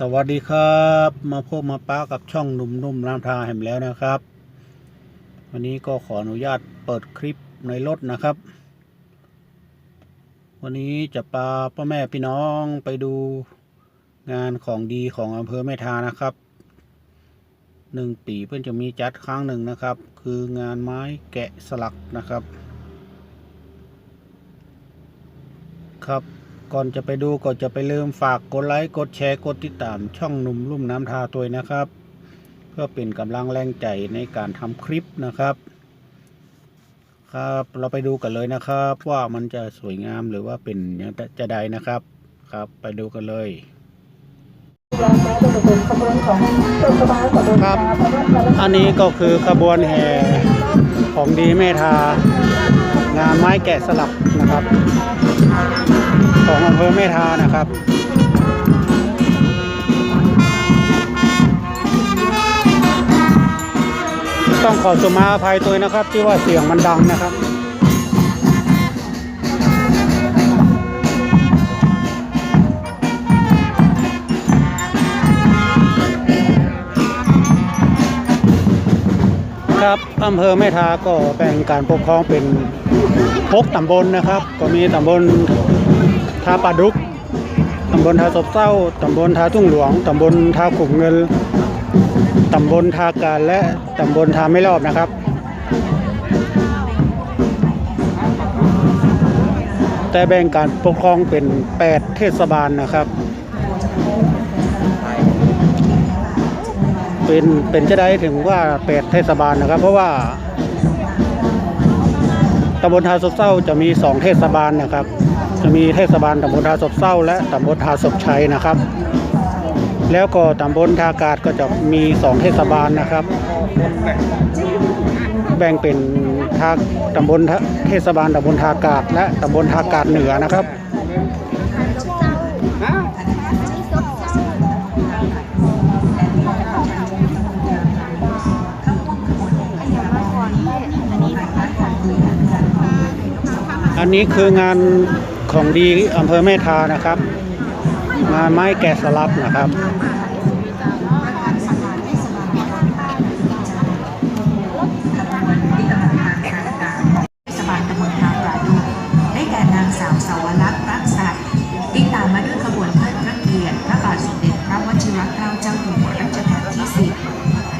สวัสดีครับ มาพบมาป้ากับช่องหนุ่มๆรามทาแห่มแล้วนะครับ วันนี้ก็ขออนุญาตเปิดคลิปในรถนะครับ วันนี้จะพาพ่อแม่พี่น้องไปดูงานของดีของอำเภอแม่ทานะครับหนึ่งปีเพื่อนจะมีจัดครั้งหนึ่งนะครับ คืองานไม้แกะสลักนะครับ ครับ ก่อนจะไปดูก็จะไปลืมฝากกดไลค์กดแชร์กดติดตามช่องหนุ่มลุ่มน้ำทาตัวนะครับ เพื่อเป็นกำลังแรงใจในการทำคลิปนะครับ ครับเราไปดูกันเลยนะครับ ว่ามันจะสวยงามหรือว่าเป็นอย่างจะใดนะครับครับ ไปดูกันเลยครับ อันนี้ก็คือขบวนแห่ของดีเมธางานไม้แกะสลักนะครับ ของอำเภอเมธานะครับต้องขอสมาอภัยตัวนะครับ ที่ว่าเสียงมันดังนะครับ ครับอำเภอแม่ทาก็แบ่งการปกครองเป็นหกตำบลนะครับ ก็มีตำบล ทาปลาดุกตำบลทาศพเศร้าตำบลทาทุ่งหลวงตำบลทาขุมเงินตำบลทาการและตำบลทาไม่รอบนะครับ แต่แบ่งการปกครองเป็น 8 เทศบาลนะครับ เป็นเป็นจะได้ถึงว่าแปดเทศบาลนะครับ เพราะว่า ตำบลทาศพเศร้าจะมีสองเทศบาลนะครับ จะมีเทศบาลตำบลทาศพเศร้า และตำบลทาศพชัยนะครับ แล้วก็ตำบลทากาศก็จะมีสองเทศบาลนะครับ แบ่งเป็นทาตำบลเทศบาลตำบลทากาศ และตำบลทากาศเหนือนะครับ อันนี้คืองานของดีอำเภอแม่ทานะครับ งานไม้แกะสลักนะครับเทศบาลตำบลทางปราดูได้แก่นางสาวสาวรักษ์รักษัตริย์ติดตามมาด้วยขบวนเทิดพระเกียรติพระบาทสมเด็จพระวชิรเกล้าเจ้าอยู่หัวรัชกาลที่สิบ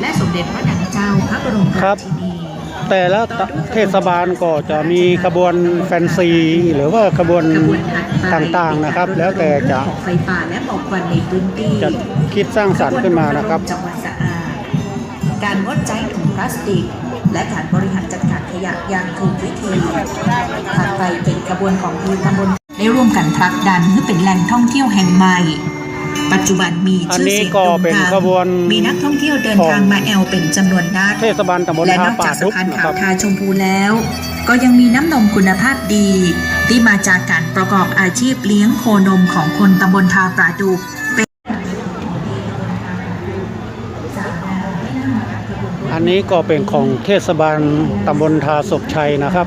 และสมเด็จพระนางเจ้าพระบรมครัราบชินี แต่ละเทศบาลก็จะมีขบวนแฟนซี หรือว่าขบวนต่างๆนะครับ แล้วแต่จะของไฟป่าและหมอกควันในพื้นที่จะคิดสร้างสรรค์ขึ้นมานะครับจังหวัดสะอาดการงดใช้ถุงพลาสติก และการบริหารจัดการขยะอย่างถูกวิธีถัดไปเป็นกระบวนของทีมตำบลได้ร่วมกันผลักดันให้เป็นแหล่งท่องเที่ยวแห่งใหม่ ปัจจุบันมีอันชื่อนี้เสียงก็โด่งเป็นดังขบวนมีนักท่องเที่ยวเดินทางมาแอลเป็นจำนวนนักเทศบาลตำบลและทานอกป่าจากสะทุกพานนะขาครัวบทาชมพูแล้ว ก็ยังมีน้ำนมคุณภาพดี ที่มาจากการประกอบอาชีพเลี้ยงโคนมของคนตำบลทาปราดูเป็นอันนี้ก็เป็นของเทศบาลตำบลทาศพชัยนะครับ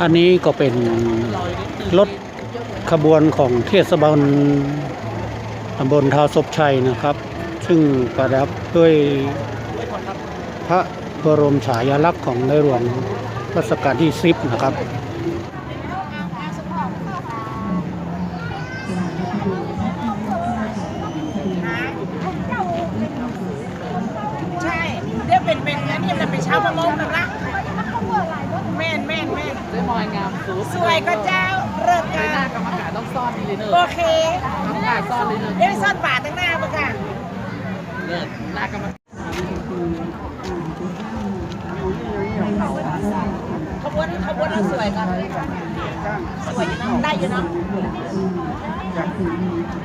อันนี้ก็เป็นรถขบวนของเทศบาลตำบลทาศพชัยนะครับ ซึ่งประดับด้วยพระบรมฉายาลักษณ์ของในหลวงรัชกาลที่สิบนะครับ ใช่ เดี๋ยวเป็นเป็นอันนี้มันเป็นชาวประมงแบบละแม่นแม่นแม่น เจ๊มอยงามสูง สวยก็เจ้าเริ่ม ห กั น้าน กรรมการ ต้องซ่อนดีเลยเนโออะเคกรรมการซ่อนเลยเนอะเดี๋ยวซ่อนบาทตั้งหน้าปะกันยขบวนขบวนเราสวยกันสวยอยู่เนาะได้อยู่เนาะ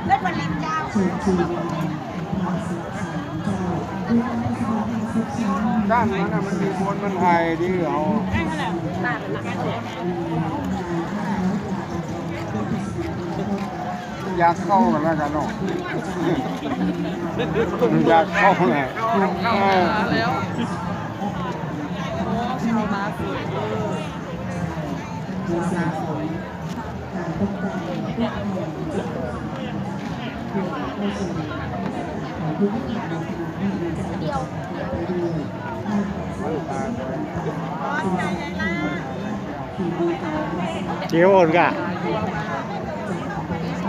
เล่นวันลินเจ้าด้านนั้นน่ะมันมีคนมันไทยดีเอาอ ยากเข้ากันแล้วกันเนาะอยากเข้าไงเออเจียวโอนกะนี่ไหนนี่ไห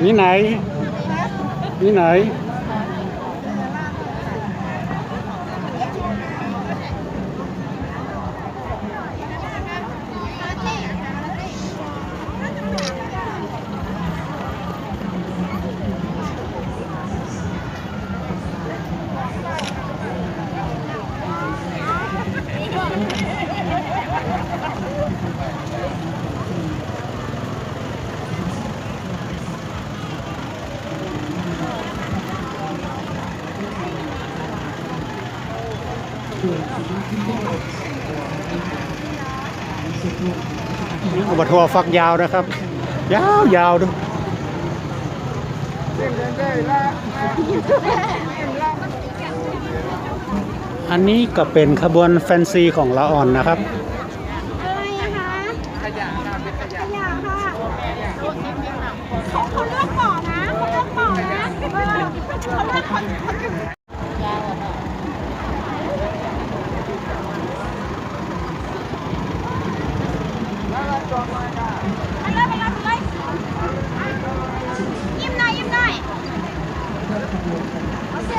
บัติ ทัวฟักยาวนะครับ ยาวยาวดูอันนี้ก็เป็นขบวนแฟนซีของละอ่อนนะครับ อะไรนะคะขยะค่ะเป็นขยะขยะค่ะเขาเขาเลือกบ่อนะเขาเลือกบ่อนะเออเขาเลือกคนคนอื่น ไปเลยไปเลยไปเลยยิ้มหน่อยยิ้มหน่อยโอเค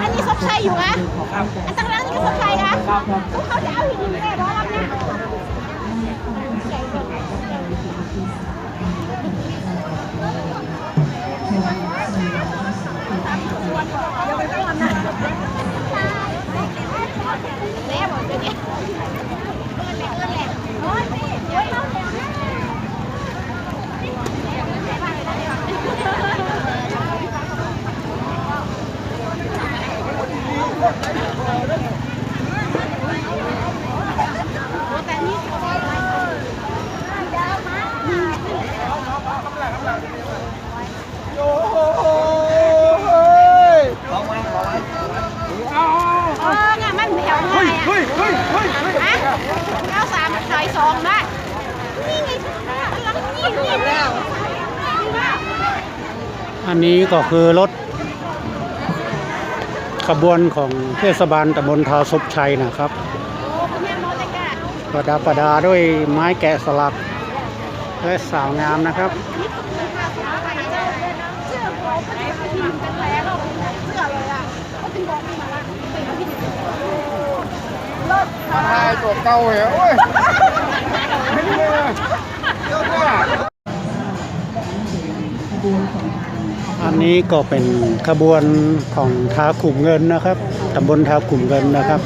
อันนี้ซบชัยอยู่นะอันตั้งร้านนี่ก็ซบชัยนะพวกเขาจะเอาหินแน่ร้อน นนี้ก็คือรถขบวนของเทศบาลตำบลทาศพชัยนะครับโอ้คุณแม่โมเตกะประดับประดาด้วยไม้แกะสลัก และสาวงามนะครับเสื้อเขาเป็นทีมเป็นแผลเราเสื้อเลยอะเขาถึงบอกมาละรถไทยตัวเก่าเหรอโอ้ยเห็นเลยเยอะมาก อันนี้ก็เป็นขบวนของท้าขุมเงินนะครับตำบลท้าขุมเงินนะครับ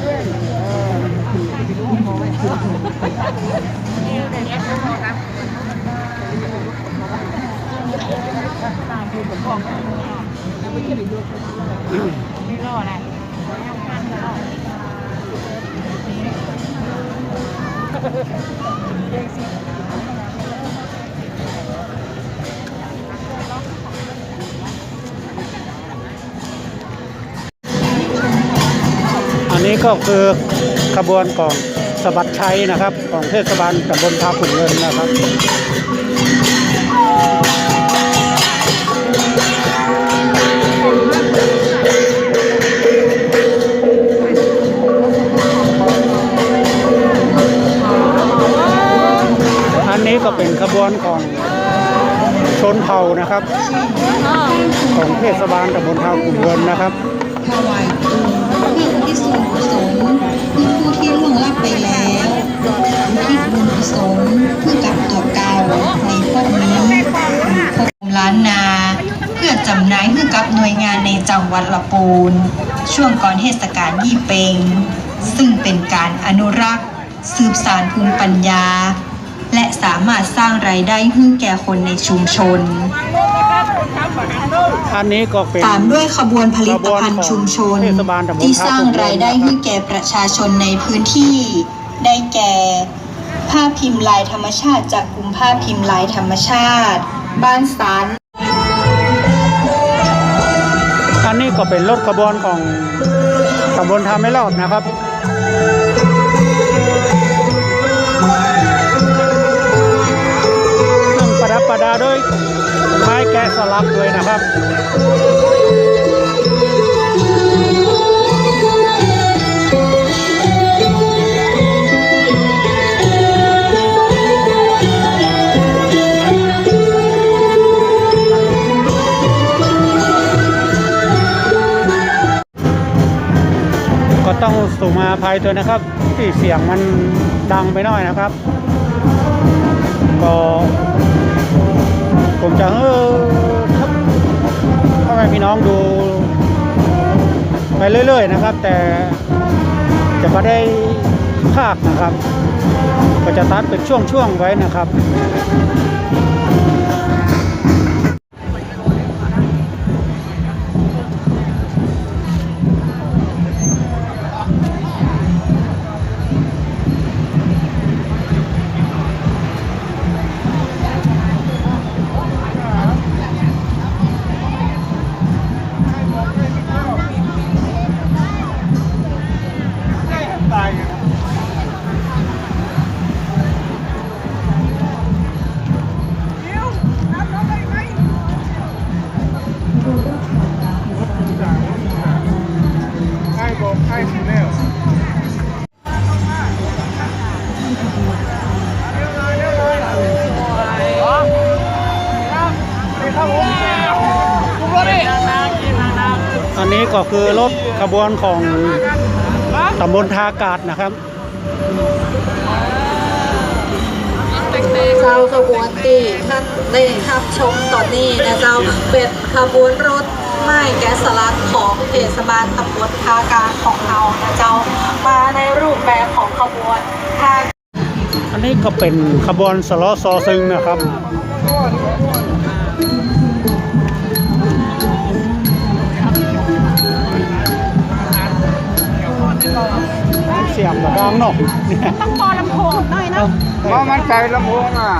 เก็คือขบวนของสะบัดชัยนะครับ ของเทศบาลตำบลทาขุนเงินนะครับอันนี้ก็เป็นขบวนของชนเผ่านะครับ ของเทศบาลตำบลทาขุนเงินนะครับ ส่วนกุศลเพื่อผู้ที่ล่วงลับไปแล้วอุทิศบุญกุศลเพื่อกับตัวเก่าในพวกนี้พบล้านนา เพื่อจำหน่ายให้กับหน่วยงานในจังหวัดละปูน ช่วงก่อนเทศกาลยี่เปง ซึ่งเป็นการอนุรักษ์ สืบสานภูมิปัญญา และสามารถสร้างรายได้ให้แก่คนในชุมชน อันนี้ก็เป็นตามด้วยขบวนผลิตภัณฑ์ชุมชนเทศบาลตำบลที่สร้างรายได้ท่าขุนให้แก่ประชาชนในพื้นที่ ได้แก่ ผ้าพิมพ์ลายธรรมชาติ จากกลุ่มผ้าพิมพ์ลายธรรมชาติ บ้านสารอันนี้ก็เป็นรถขบวนของตำบลทาไม่รอดนะครับ สลักด้วยนะครับก็ต้องสุมาภัยตัวนะครับ ที่เสียงมันดังไปหน่อยนะครับ ก็ ผมจะเออครับพ่อแม่พี่น้องดู ไปเรื่อย ๆ นะครับ แต่จะไม่ได้ภาคนะครับ ก็จะตัดเป็นช่วง ๆ ไว้นะครับ ก็คือรถขบวนของตำบลทากาศนะครับเจ้าขบวนตีท่านได้รับชมตอนนี้นะเจ้าเป็นขบวนรถไม้แกสลักของเทศบาลตำบลทากาของเรานะเจ้ามาในรูปแบบของขบวนทาอันนี้ก็เป็นขบวนสล้อซอซึงนะครับ เสียงกระดังเนาะเนี่ยต้องปอลำโพงหน่อยเนาะมามันใจลำโพงอะ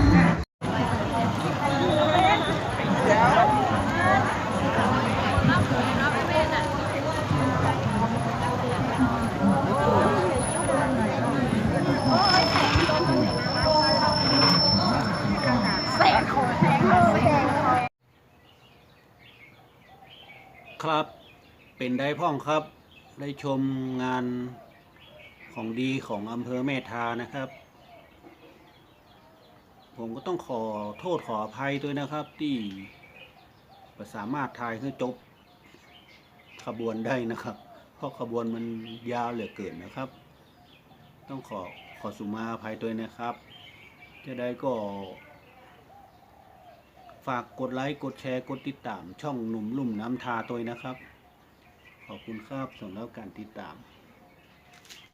ครับ เป็นได้พ่องครับ ได้ชมงานของดีของอำเภอเมทานะครับ ผมก็ต้องขอโทษขออภัยด้วยนะครับ ที่ไม่สามารถถ่ายให้จบขบวนได้นะครับ เพราะขบวนมันยาวเหลือเกินนะครับ ต้องขอขอสุมาอภัยด้วยนะครับ จะได้ก็ ฝากกดไลค์กดแชร์กดติดตามช่องหนุ่มลุ่มน้ำทาตัวนะครับ ขอบคุณครับสำหรับการติดตาม